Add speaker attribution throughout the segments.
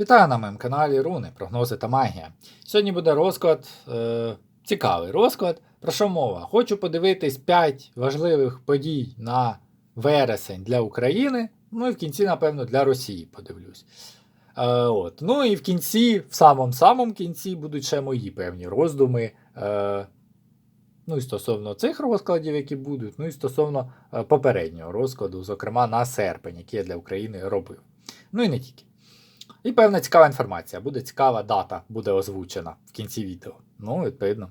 Speaker 1: Вітаю на моєму каналі Руни, прогнози та магія. Сьогодні буде розклад, е, цікавий розклад. Про що мова? Хочу подивитись 5 важливих подій на вересень для України. Ну і в кінці, напевно, для Росії подивлюсь. Е, от. Ну і в кінці, в самому-самому кінці, будуть ще мої певні роздуми. Е, ну і стосовно цих розкладів, які будуть, ну і стосовно е, попереднього розкладу, зокрема на серпень, який я для України робив. Ну і не тільки. І певна цікава інформація. Буде цікава дата, буде озвучена в кінці відео. Ну, відповідно.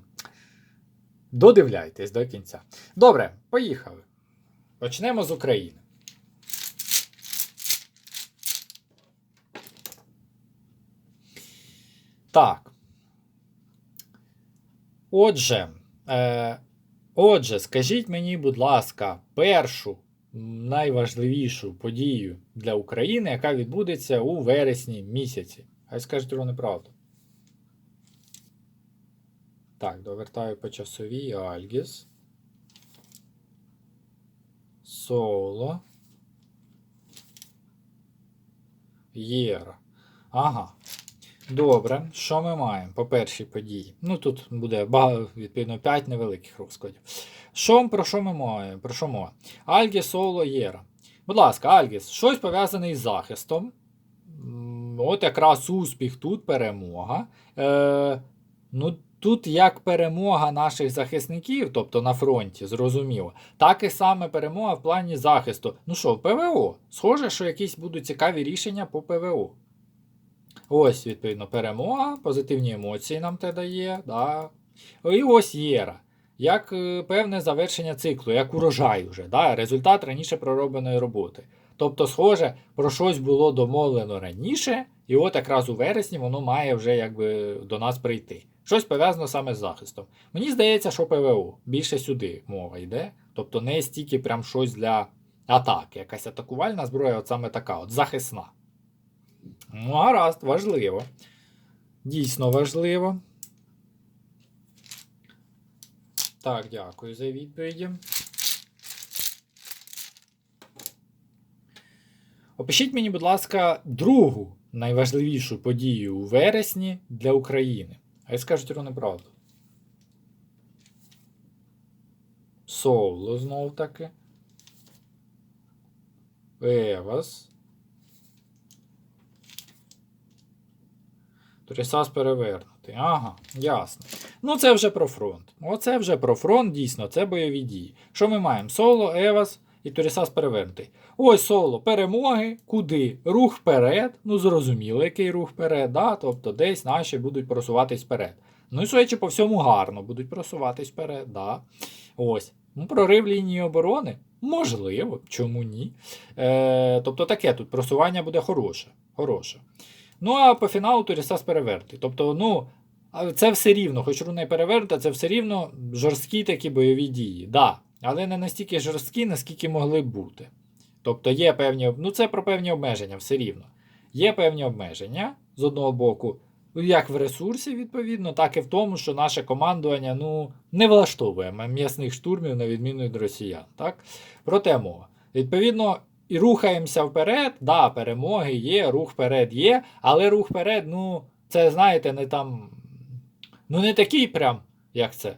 Speaker 1: Додивляйтесь до кінця. Добре, поїхали. Почнемо з України. Так. Отже, е, отже, скажіть мені, будь ласка, першу найважливішу подію для України, яка відбудеться у вересні місяці. Хай скажуть вони правду. Так, довертаю по часовій Альгіс. Соло. Єра. Ага. Добре, що ми маємо по першій події? Ну тут буде багато, відповідно 5 невеликих розкладів. Що про що ми маємо? Про що мова? Альгіс Соло Єра. Будь ласка, Альгіс, щось пов'язане із захистом. От якраз успіх, тут перемога. Е, ну, Тут як перемога наших захисників, тобто на фронті, зрозуміло, так і саме перемога в плані захисту. Ну що, ПВО. Схоже, що якісь будуть цікаві рішення по ПВО. Ось, відповідно, перемога, позитивні емоції нам те дає. Да. І ось Єра. Як е, певне завершення циклу, як урожай вже, да? результат раніше проробленої роботи. Тобто, схоже, про щось було домовлено раніше, і от якраз у вересні воно має вже якби до нас прийти. Щось пов'язано саме з захистом. Мені здається, що ПВО більше сюди мова йде. Тобто не стільки прям щось для атаки. Якась атакувальна зброя, от саме така, от захисна. Ну, гаразд, важливо. Дійсно важливо. Так, дякую за відповіді. Опишіть мені, будь ласка, другу найважливішу подію у вересні для України. Хай скажуть вони правду. Соло знов таки. Евас. Трісас перевернутий. Ага, ясно. Ну, це вже про фронт. Оце вже про фронт, дійсно, це бойові дії. Що ми маємо? Соло, Евас і Турісас перевернутий. Ось соло перемоги. Куди? Рух вперед. Ну, зрозуміло, який рух вперед, да? тобто десь наші будуть просуватись вперед. Ну і судячи по всьому, гарно будуть просуватись вперед. Да? Ось. Ну, прорив лінії оборони? Можливо, чому ні? Е, Тобто таке тут просування буде хороше. хороше. Ну, а по фіналу Турісас переверти. Тобто, ну, а це все рівно, хоч руна й перевернута, це все рівно жорсткі такі бойові дії. Да, але не настільки жорсткі, наскільки могли б бути. Тобто є певні, ну це про певні обмеження, все рівно. Є певні обмеження з одного боку, як в ресурсі, відповідно, так і в тому, що наше командування ну, не влаштовує м'ясних штурмів, на відміну від росіян. Так? Проте мова. Відповідно, і рухаємося вперед. Да, перемоги є, рух вперед є, але рух вперед, ну, це, знаєте, не там. Ну, не такий прям, як це.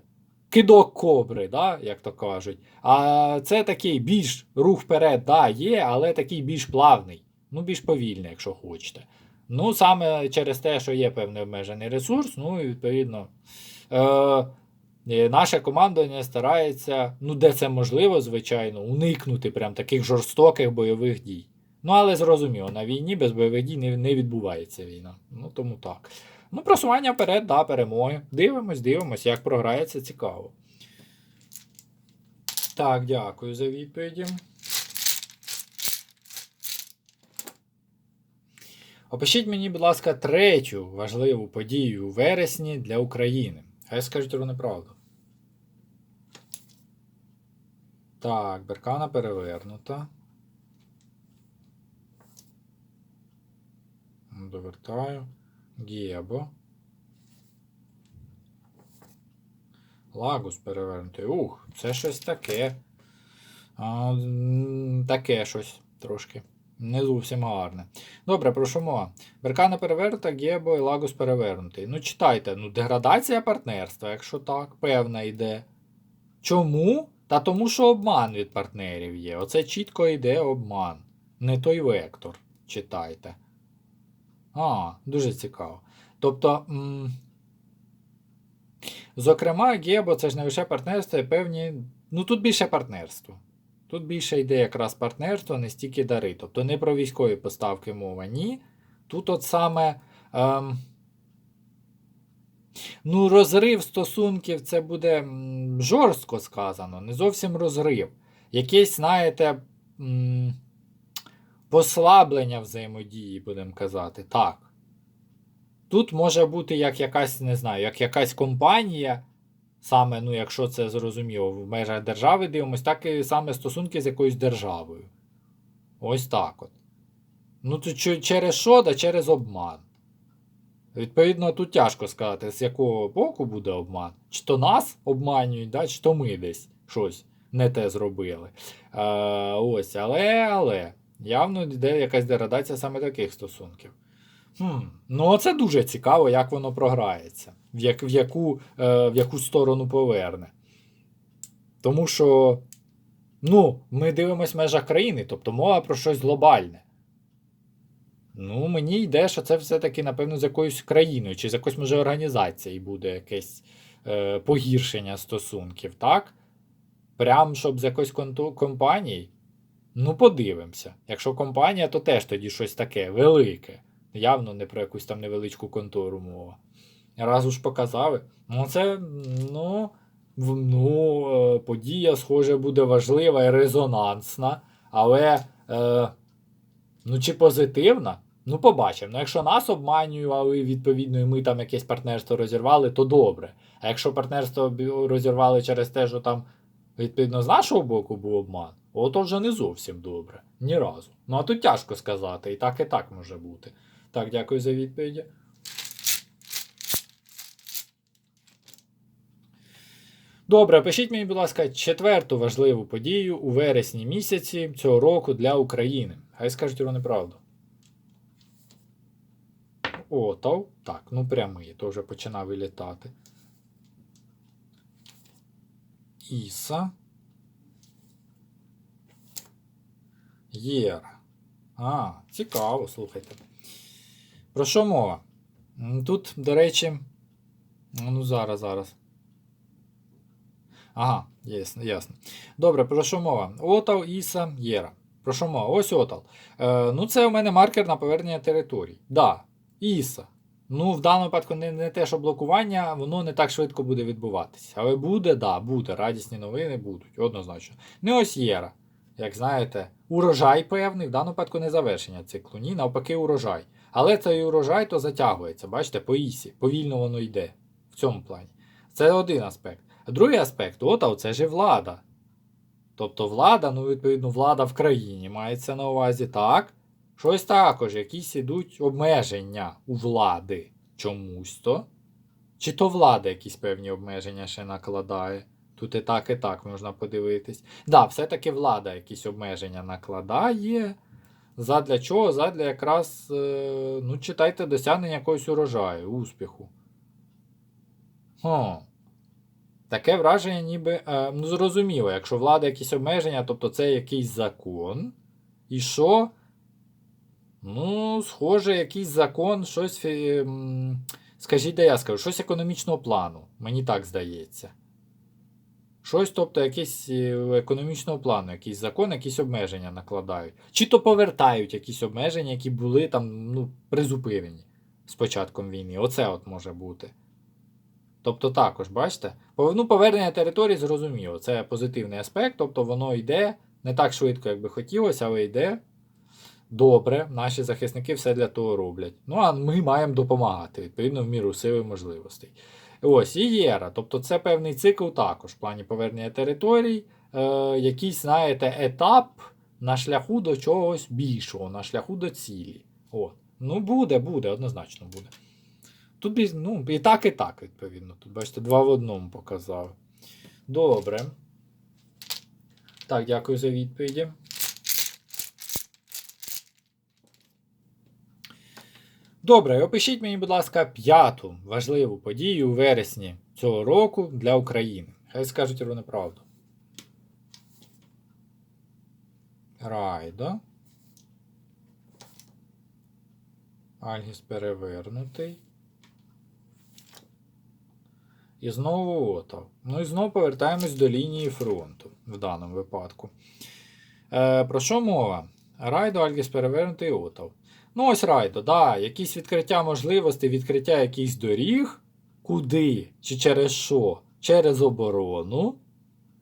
Speaker 1: Кидок кобри, да, як то кажуть. А це такий більш рух вперед, да, є, але такий більш плавний, ну, більш повільний, якщо хочете. Ну, саме через те, що є певний обмежений ресурс, ну і відповідно. Е- Наше командування старається, ну де це можливо, звичайно, уникнути прям таких жорстоких бойових дій. Ну, але зрозуміло, на війні без бойових дій не, не відбувається війна. Ну тому так. Ну, просування вперед, да, перемоги. Дивимось, дивимось, як програється, цікаво. Так, дякую за відповіді. Опишіть мені, будь ласка, третю важливу подію у вересні для України. Хай скажуть вони правду. Так, беркана перевернута. Довертаю. Гєбо. Лагус перевернутий. Ух, це щось таке. А, таке щось трошки. Не зовсім гарне. Добре, про що мова? Беркана перевернута, Гебо і Лагус перевернутий. Ну, читайте, ну, деградація партнерства, якщо так, певна йде. Чому? Та тому, що обман від партнерів є. Оце чітко йде обман. Не той вектор. Читайте. А, дуже цікаво. Тобто. М- Зокрема, Гебо це ж не лише партнерство, і певні. Ну тут більше партнерство. Тут більше йде якраз партнерство, не стільки дари. Тобто не про військові поставки мова, ні. Тут от саме. Ем, ну, розрив стосунків це буде жорстко сказано, не зовсім розрив. Якесь, знаєте, м, послаблення взаємодії, будемо казати. Так. Тут може бути як якась, не знаю, як якась компанія, саме, ну, якщо це зрозуміло, в межах держави дивимось, так і саме стосунки з якоюсь державою. Ось так от. Ну, то через що, да через обман. Відповідно, тут тяжко сказати, з якого боку буде обман. Чи то нас обманюють, да, чи то ми десь щось не те зробили. Е, ось, але, але, явно йде якась деградація саме таких стосунків. Хм, ну, це дуже цікаво, як воно програється, в, як, в, яку, е, в яку сторону поверне. Тому що, ну, ми дивимося в межах країни, тобто мова про щось глобальне. Ну, мені йде, що це все-таки, напевно, з якоюсь країною, чи з якоюсь, може, організацією буде якесь е, погіршення стосунків, так? Прям, щоб з конту- компанією. Ну, подивимося. Якщо компанія, то теж тоді щось таке велике. Явно не про якусь там невеличку контору мова. Раз уж показали. Ну, це, ну, ну, е, подія, схоже, буде важлива і резонансна, але. Е, Ну, чи позитивна? Ну, побачимо. Ну, якщо нас обманювали, відповідно, і ми там якесь партнерство розірвали, то добре. А якщо партнерство розірвали через те, що там, відповідно, з нашого боку був обман, ото вже не зовсім добре. Ні разу. Ну, а тут тяжко сказати, і так, і так може бути. Так, дякую за відповіді. Добре, пишіть мені, будь ласка, четверту важливу подію у вересні місяці цього року для України. Хай скажуть вони правду. Отав. Так, ну прямий, то вже починав вилітати. Іса. Єра. А, цікаво, слухайте. Про що мова? Тут, до речі, ну зараз, зараз. Ага, ясно, ясно. Добре, про що мова? Отал, Іса, Єра. Про що мова? Ось Отал. Е, ну, це у мене маркер на повернення територій. Да, Іса. Ну, в даному випадку не, не те, що блокування, воно не так швидко буде відбуватися. Але буде, да, буде. Радісні новини будуть, однозначно. Не ось Єра. Як знаєте, урожай певний, в даному випадку не завершення циклу. Ні, навпаки, урожай. Але цей урожай то затягується, бачите, по ісі. Повільно воно йде. В цьому плані. Це один аспект. А Другий аспект, отав, це ж влада. Тобто влада, ну, відповідно, влада в країні мається на увазі, так? Щось також, якісь ідуть обмеження у влади чомусь то. Чи то влада якісь певні обмеження ще накладає. Тут і так, і так можна подивитись. Да, все-таки влада якісь обмеження накладає. Задля чого? Задля якраз, е, ну, читайте, досягнення якогось урожаю, успіху. Хм. Таке враження, ніби. Е, ну, зрозуміло, якщо влада якісь обмеження, тобто це якийсь закон. І що? Ну, схоже, якийсь закон, щось. Скажіть, де я скажу, щось економічного плану. Мені так здається. Щось, тобто, якийсь е, економічного плану, якийсь закон, якісь обмеження накладають. Чи то повертають якісь обмеження, які були там ну, призупинені з початком війни. Оце от може бути. Тобто також, бачите? Ну, повернення території зрозуміло. Це позитивний аспект, тобто воно йде не так швидко, як би хотілося, але йде. Добре, наші захисники все для того роблять. Ну, а ми маємо допомагати, відповідно, в міру сили можливостей. Ось, і Єра. Тобто це певний цикл також в плані повернення територій, е, якийсь, знаєте, етап на шляху до чогось більшого, на шляху до цілі. От. Ну, буде, буде, однозначно буде. Тут ну, і так, і так, відповідно. Тут, бачите, два в одному показав. Добре. Так, дякую за відповіді. Добре, опишіть мені, будь ласка, п'яту важливу подію у вересні цього року для України. Хай скажуть рівно правду. Райдо. Альгіс перевернутий. І знову Отав. Ну і знову повертаємось до лінії фронту в даному випадку. Е, про що мова? Райдо, Альгіс перевернутий Отав. Ну, ось Райдо, да, якісь відкриття можливостей, відкриття якихось доріг. Куди? Чи через що? Через оборону.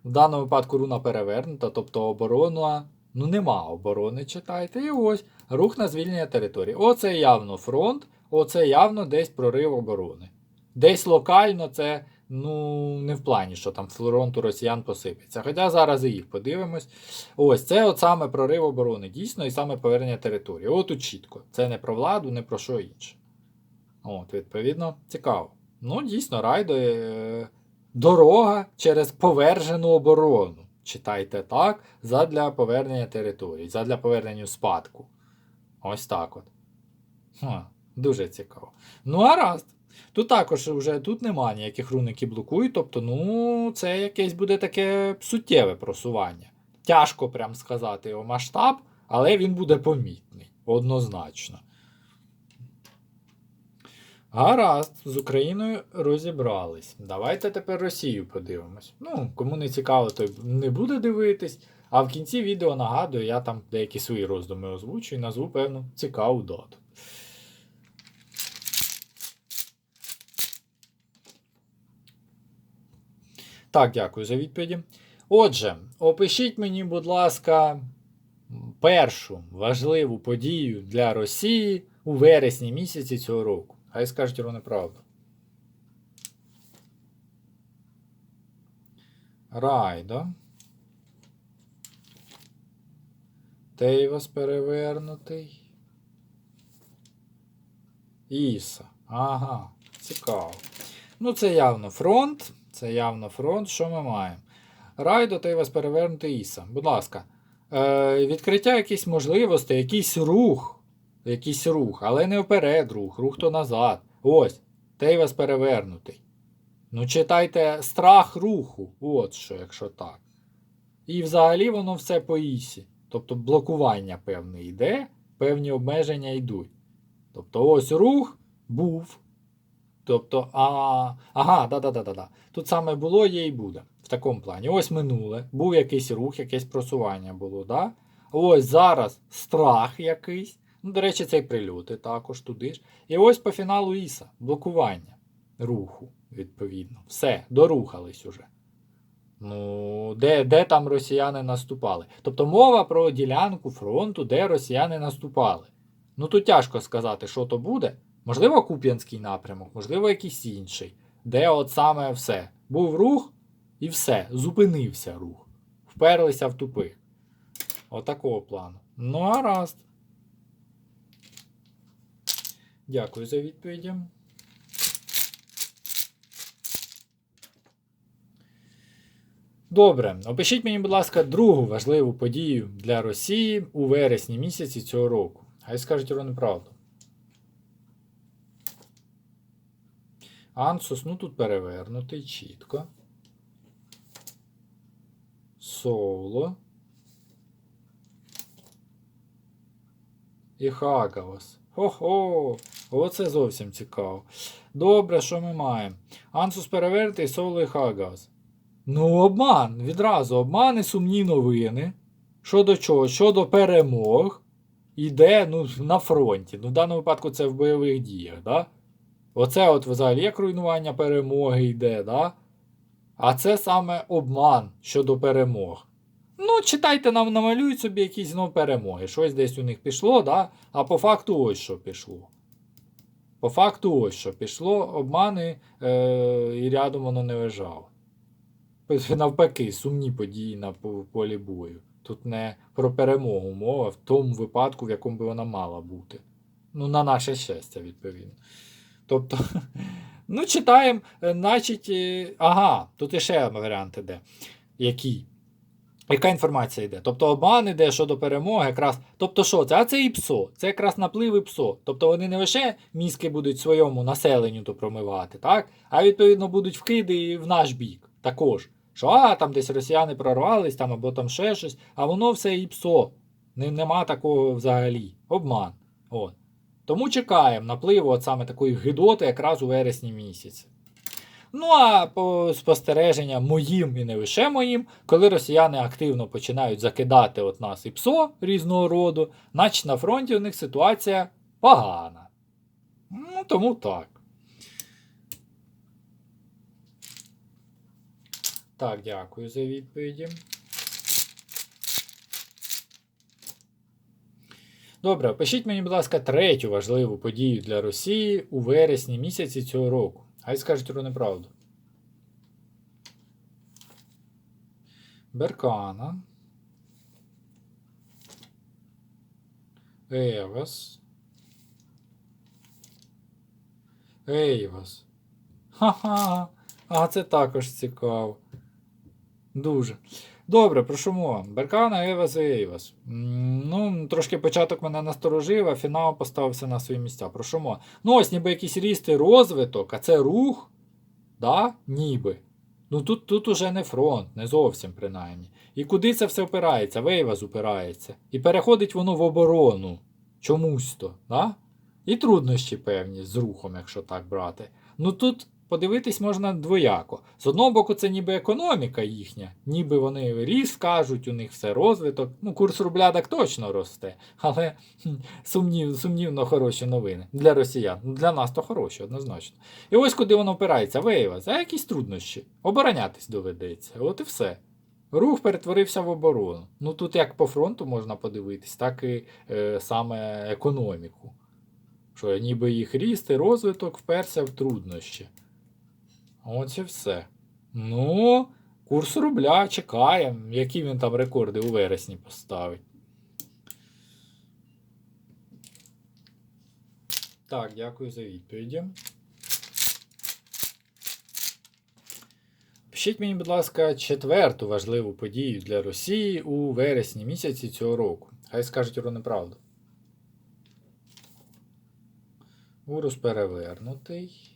Speaker 1: В даному випадку руна перевернута, тобто оборона. Ну, нема оборони, читайте. І ось рух на звільнення території. Оце явно фронт, оце явно десь прорив оборони. Десь локально це, ну, не в плані, що там фронт у росіян посипеться. Хоча зараз і їх подивимось. Ось це от саме прорив оборони, дійсно, і саме повернення території. От тут чітко. Це не про владу, не про що інше. От, відповідно, цікаво. Ну, дійсно, райдо е, дорога через повержену оборону. Читайте так, задля повернення території, задля повернення спадку. Ось так от. Ха, дуже цікаво. Ну, гаразд. Тут також вже тут нема ніяких рун, які блокують, тобто, ну, це якесь буде таке суттєве просування. Тяжко прям сказати його масштаб, але він буде помітний, однозначно. Гаразд, з Україною розібрались. Давайте тепер Росію подивимось. Ну, кому не цікаво, той не буде дивитись. А в кінці відео нагадую, я там деякі свої роздуми озвучу і назву певну цікаву дату. Так, дякую за відповіді. Отже, опишіть мені, будь ласка, першу важливу подію для Росії у вересні місяці цього року. Хай скажуть вони правду. Райдо. Тейвас перевернутий. Іса. Ага, цікаво. Ну, це явно фронт. Це явно фронт. Що ми маємо? Райдо Тейвас перевернутий Іса. Будь ласка. Е, Відкриття якихось можливостей, якийсь рух. Якийсь рух, але не вперед рух, рух то назад. Ось. Тейвас перевернутий. Ну, читайте страх руху. От що, якщо так. І взагалі воно все по ісі. Тобто блокування певне йде, певні обмеження йдуть. Тобто ось рух був. Тобто, а, ага, да-да-да-да. Тут саме було, є і буде. В такому плані. Ось минуле. Був якийсь рух, якесь просування було. да? Ось зараз страх якийсь. Ну, до речі, це і прильоти також туди ж. І ось по фіналу Іса. Блокування руху, відповідно. Все, дорухались уже. Ну, де, де там росіяни наступали? Тобто мова про ділянку фронту, де росіяни наступали. Ну тут тяжко сказати, що то буде. Можливо, Куп'янський напрямок, можливо, якийсь інший. Де от саме все. Був рух і все. Зупинився рух. Вперлися в тупик. Отакого плану. Ну, гаразд. Дякую за відповіді. Добре, опишіть мені, будь ласка, другу важливу подію для Росії у вересні місяці цього року. Хай скажуть вони правду. Ансус, ну тут перевернутий чітко. Соло. І Хагавас. Хо-хо! Оце зовсім цікаво. Добре, що ми маємо? Ансус перевернутий, соло і Хагавас. Ну, обман. Відразу обман і сумні новини. Щодо чого? Щодо перемог. Іде ну, на фронті. Ну, в даному випадку це в бойових діях. Да? Оце от взагалі як руйнування перемоги йде, да? А це саме обман щодо перемог. Ну, читайте, нам намалюють собі якісь знов перемоги. Щось десь у них пішло, да? а по факту ось що пішло. По факту ось що пішло, обмани е- і рядом воно не лежало. Навпаки, сумні події на полі бою. Тут не про перемогу мова в тому випадку, в якому би вона мала бути. Ну, на наше щастя, відповідно. Тобто, ну, читаємо, значить, ага, тут іще варіант іде. Який? Яка інформація йде? Тобто обман іде щодо перемоги, якраз. Тобто що це? А це і ПСО. Це якраз наплив і ПСО. Тобто вони не лише мізки будуть своєму населенню то промивати, так? а відповідно будуть вкиди і в наш бік також. Що а, там десь росіяни прорвались, там або там ще щось, а воно все і ПСО. Не, нема такого взагалі. Обман. От. Тому чекаємо напливу от саме такої гидоти якраз у вересні місяці. Ну а по спостереженням моїм і не лише моїм, коли росіяни активно починають закидати от нас і ПСО різного роду, значить на фронті у них ситуація погана. Ну, тому так. Так, дякую за відповіді. Добре, опишіть мені, будь ласка, третю важливу подію для Росії у вересні місяці цього року. Хай скажуть про неправду. Беркана. Евас. Ейвас. Ха-ха. А це також цікаво. Дуже. Добре, прошу мова. Беркана, Евас і Ейвас. Ну, трошки початок мене насторожив, а фінал поставився на свої місця. Прошу мова. Ну, ось ніби якийсь ріст і розвиток, а це рух. Да? Ніби. Ну тут, тут уже не фронт, не зовсім принаймні. І куди це все опирається? Вейваз упирається. І переходить воно в оборону. Чомусь то, да? І труднощі певні з рухом, якщо так брати. Ну тут подивитись можна двояко. З одного боку, це ніби економіка їхня, ніби вони ріс кажуть, у них все розвиток. Ну, курс рубля так точно росте, але сумнів, сумнівно хороші новини. Для росіян. Для нас то хороші, однозначно. І ось куди воно опирається, виявилося, за якісь труднощі. Оборонятись доведеться. От і все. Рух перетворився в оборону. Ну тут як по фронту можна подивитись, так і е, саме економіку. Що ніби їх ріст і розвиток вперся в труднощі. І все. Ну, курс рубля чекаємо, які він там рекорди у вересні поставить. Так, дякую за відповіді. Пишіть мені, будь ласка, четверту важливу подію для Росії у вересні місяці цього року. Хай скажуть про неправду. Урус перевернутий.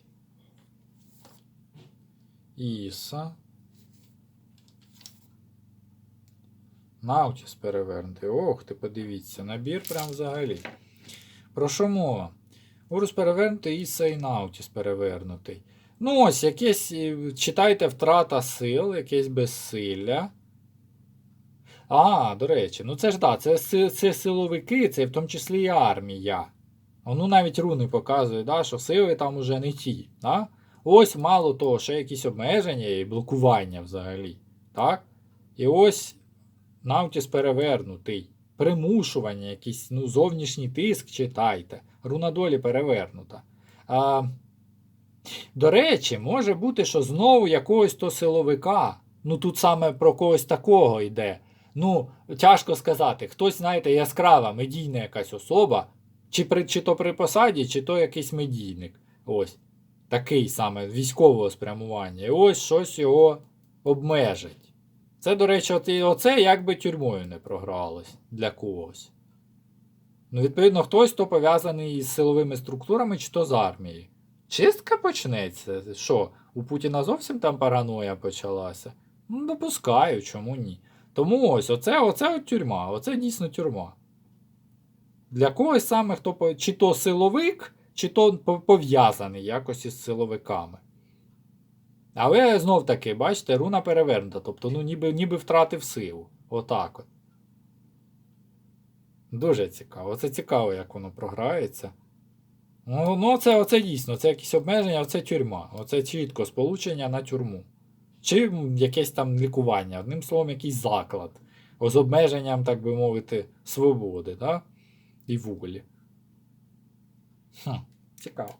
Speaker 1: Іса. Наутіс перевернутий. Ох, ти подивіться, набір прям взагалі. Про що мова? Урус перевернутий, Іса і Наутіс перевернутий. Ну, ось, якесь, е, читайте втрата сил, якесь безсилля. А, до речі, ну це ж да, це, це силовики, це в тому числі і армія. Ну навіть руни показують, да, що сили там уже не ті. Да? Ось мало того, ще якісь обмеження і блокування взагалі. Так? І ось Наутіс перевернутий. Примушування, якийсь ну, зовнішній тиск читайте. Руна долі перевернута. А, до речі, може бути, що знову якогось то силовика. Ну тут саме про когось такого йде. Ну, тяжко сказати. Хтось, знаєте, яскрава медійна якась особа, чи, при, чи то при посаді, чи то якийсь медійник. Ось. Такий саме військового спрямування. І ось щось його обмежить. Це, до речі, от, і оце якби тюрмою не програлось для когось. Ну, відповідно, хтось то пов'язаний із силовими структурами, чи то з армією. Чистка почнеться. Що, у Путіна зовсім там параноя почалася? Ну, допускаю, чому ні. Тому ось оце, оце от тюрма, оце дійсно тюрма. Для когось саме хто чи то силовик, чи то пов'язаний якось із силовиками. Але знов таки, бачите, руна перевернута, тобто, ну, ніби, ніби втратив силу. Отак от. Дуже цікаво. Це цікаво, як воно програється. Ну, ну це, оце дійсно, це якісь обмеження, оце тюрма. Оце чітко сполучення на тюрму. Чи якесь там лікування, одним словом, якийсь заклад. З обмеженням, так би мовити, свободи, да? і волі. Хм, Цікаво.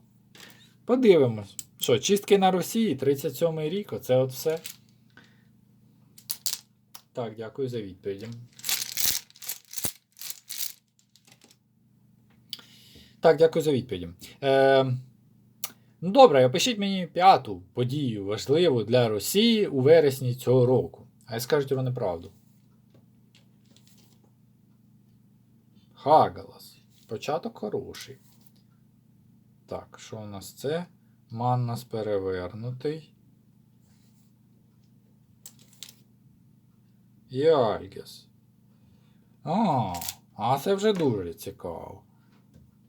Speaker 1: Подивимось. Що, чистки на Росії, 37 й рік, оце от все. Так, дякую за відповіді. Так, дякую за відповіді. Е, Ну, добре, опишіть мені п'яту подію важливу для Росії у вересні цього року. А я скажуть вони правду. Хагалас. Початок хороший. Так, що у нас це? Маннас перевернутий. І Альгіс. А, а це вже дуже цікаво.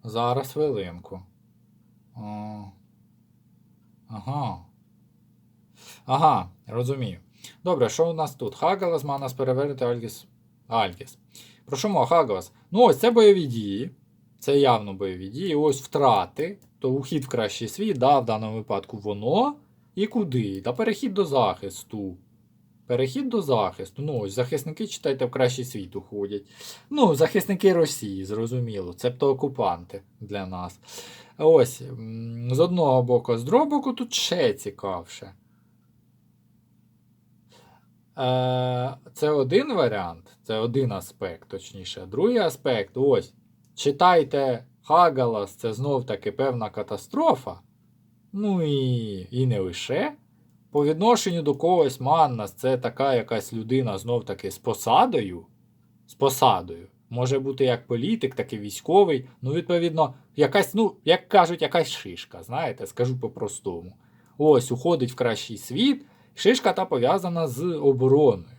Speaker 1: Зараз хвилинку. А, ага. Ага, розумію. Добре, що у нас тут? Хагалас, Манас перевернути Альгіс. Альгіс. Про що мова Хагалас? Ну, ось це бойові дії. Це явно бойові дії. Ось втрати. То ухід в кращий світ, да, в даному випадку воно. І куди? Та перехід до захисту. Перехід до захисту. Ну, ось захисники, читайте, в кращий світ уходять. Ну, захисники Росії, зрозуміло. Цебто окупанти для нас. Ось, з одного боку, з другого боку, тут ще цікавше. Е, Це один варіант, це один аспект, точніше. Другий аспект, ось. Читайте Хагалас, це знов таки певна катастрофа. Ну і, і не лише. По відношенню до когось Маннас, це така якась людина знов таки з посадою. З посадою. Може бути як політик, так і військовий. Ну, відповідно, якась, ну, як кажуть, якась шишка, знаєте, скажу по-простому. Ось, уходить в кращий світ. Шишка та пов'язана з обороною.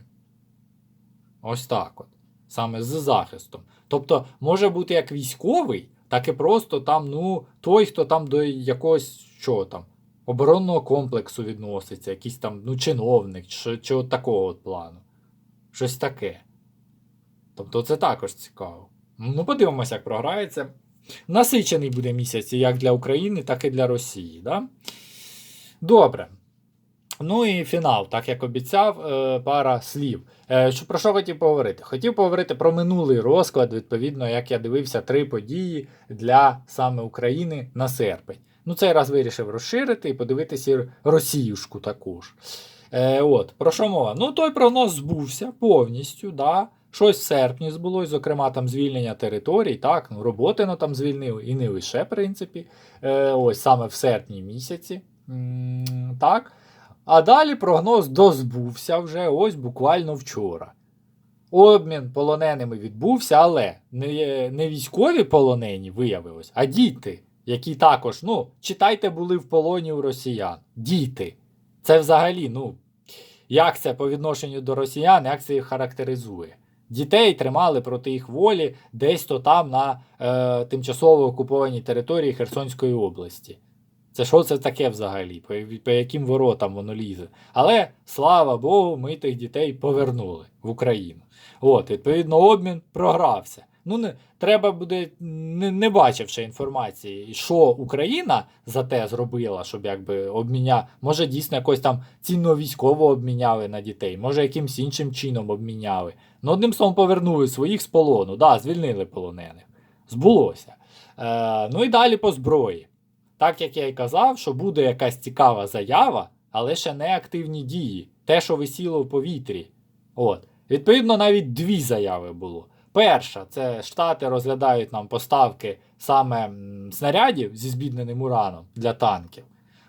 Speaker 1: Ось так от. Саме з захистом. Тобто, може бути як військовий, так і просто там, ну, той, хто там до якогось що там, оборонного комплексу відноситься, якийсь там, ну, чиновник, чи, чи от такого от плану. Щось таке. Тобто, це також цікаво. Ну, подивимося, як програється. Насичений буде місяць як для України, так і для Росії. Да? Добре. Ну і фінал, так як обіцяв, е, пара слів. Е, про що хотів поговорити? Хотів поговорити про минулий розклад, відповідно, як я дивився три події для саме України на серпень. Ну, цей раз вирішив розширити і подивитися Росіюшку також. Е, от, про що мова? Ну, той прогноз збувся повністю. да. Щось в серпні збулось, зокрема, там звільнення територій, так, ну, роботи ну, там звільнили, і не лише, в принципі. Е, ось саме в серпні місяці. М, так. А далі прогноз дозбувся вже ось буквально вчора. Обмін полоненими відбувся, але не, не військові полонені виявилось, а діти, які також, ну, читайте, були в полоні у росіян. Діти. Це взагалі, ну, як це по відношенню до росіян, як це їх характеризує? Дітей тримали проти їх волі десь то там на е, тимчасово окупованій території Херсонської області. Це що це таке взагалі? По, по яким воротам воно лізе? Але слава Богу, ми тих дітей повернули в Україну. От, відповідно, обмін програвся. Ну, не, треба буде, не, не бачивши інформації, що Україна за те зробила, щоб якби обміня, може дійсно якось там цінно військово обміняли на дітей, може якимсь іншим чином обміняли. Ну, одним словом, повернули своїх з полону. Да, звільнили полонених. Збулося. Е, ну і далі по зброї. Так як я й казав, що буде якась цікава заява, але ще не активні дії. Те, що висіло в повітрі. От. Відповідно, навіть дві заяви було. Перша, це Штати розглядають нам поставки саме снарядів зі збідненим ураном для танків.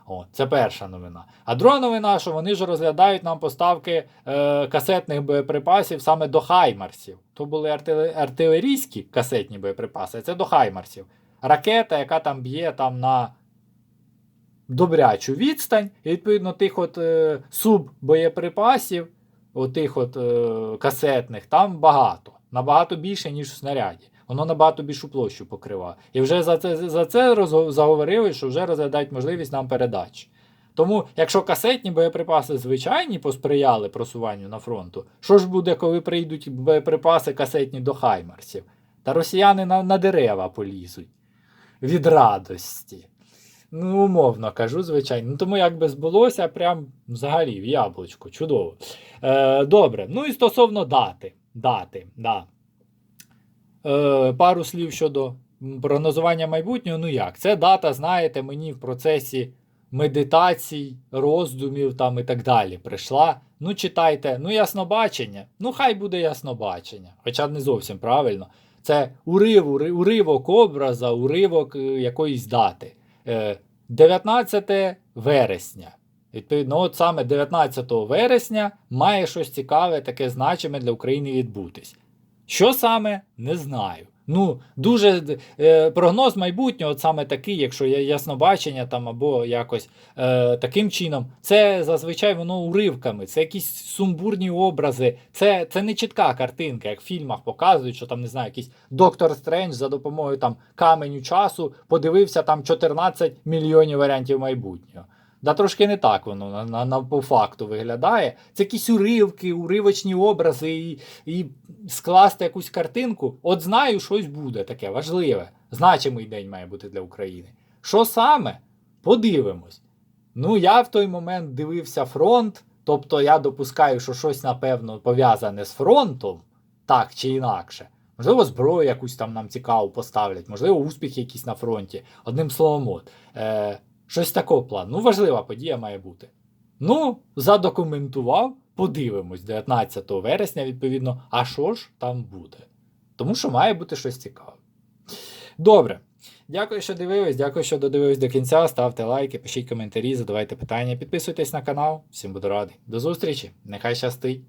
Speaker 1: О, це перша новина. А друга новина, що вони ж розглядають нам поставки е, касетних боєприпасів саме до Хаймарсів. То були артилерійські касетні боєприпаси, а це до Хаймарсів. Ракета, яка там б'є там на добрячу відстань, і відповідно тих от е, суббоєприпасів, отих от е, касетних, там багато. Набагато більше, ніж в снаряді. Воно набагато більшу площу покриває. І вже за це, за це розго- заговорили, що вже розглядають можливість нам передач. Тому, якщо касетні боєприпаси звичайні посприяли просуванню на фронту, що ж буде, коли прийдуть боєприпаси касетні до Хаймарсів? Та росіяни на, на дерева полізуть від радості. Ну, умовно кажу, звичайно. Ну, тому як би збулося, прям взагалі в яблучко. Чудово. Е, добре. Ну і стосовно дати. Дати, да. Е, пару слів щодо прогнозування майбутнього. Ну як? Це дата, знаєте, мені в процесі медитацій, роздумів там і так далі прийшла. Ну, читайте, ну, яснобачення. Ну, хай буде яснобачення. Хоча не зовсім правильно. Це урив, ури- уривок образа, уривок е, якоїсь дати. Е, 19 вересня. Відповідно, от саме 19 вересня має щось цікаве, таке значиме для України відбутись. Що саме, не знаю. Ну, дуже е, прогноз майбутнього, от саме такий, якщо є яснобачення там або якось е, таким чином, це зазвичай воно уривками, це якісь сумбурні образи, це, це не чітка картинка, як в фільмах показують, що там не знаю, якийсь доктор Стрендж за допомогою там каменю часу подивився там 14 мільйонів варіантів майбутнього. Да трошки не так воно на, на, на по факту виглядає. Це якісь уривки, уривочні образи, і, і скласти якусь картинку. От знаю, щось буде таке важливе. Значимий день має бути для України. Що саме? Подивимось. Ну, я в той момент дивився фронт, тобто я допускаю, що щось, напевно, пов'язане з фронтом, так чи інакше. Можливо, зброю якусь там нам цікаву поставлять, можливо, успіх якийсь на фронті. Одним словом, от. Е, щось такого плану. Ну, важлива подія має бути. Ну, задокументував, подивимось 19 вересня, відповідно, а що ж там буде? Тому що має бути щось цікаве. Добре. Дякую, що дивились. Дякую, що додивились до кінця. Ставте лайки, пишіть коментарі, задавайте питання, підписуйтесь на канал. Всім буду радий. До зустрічі! Нехай щастить!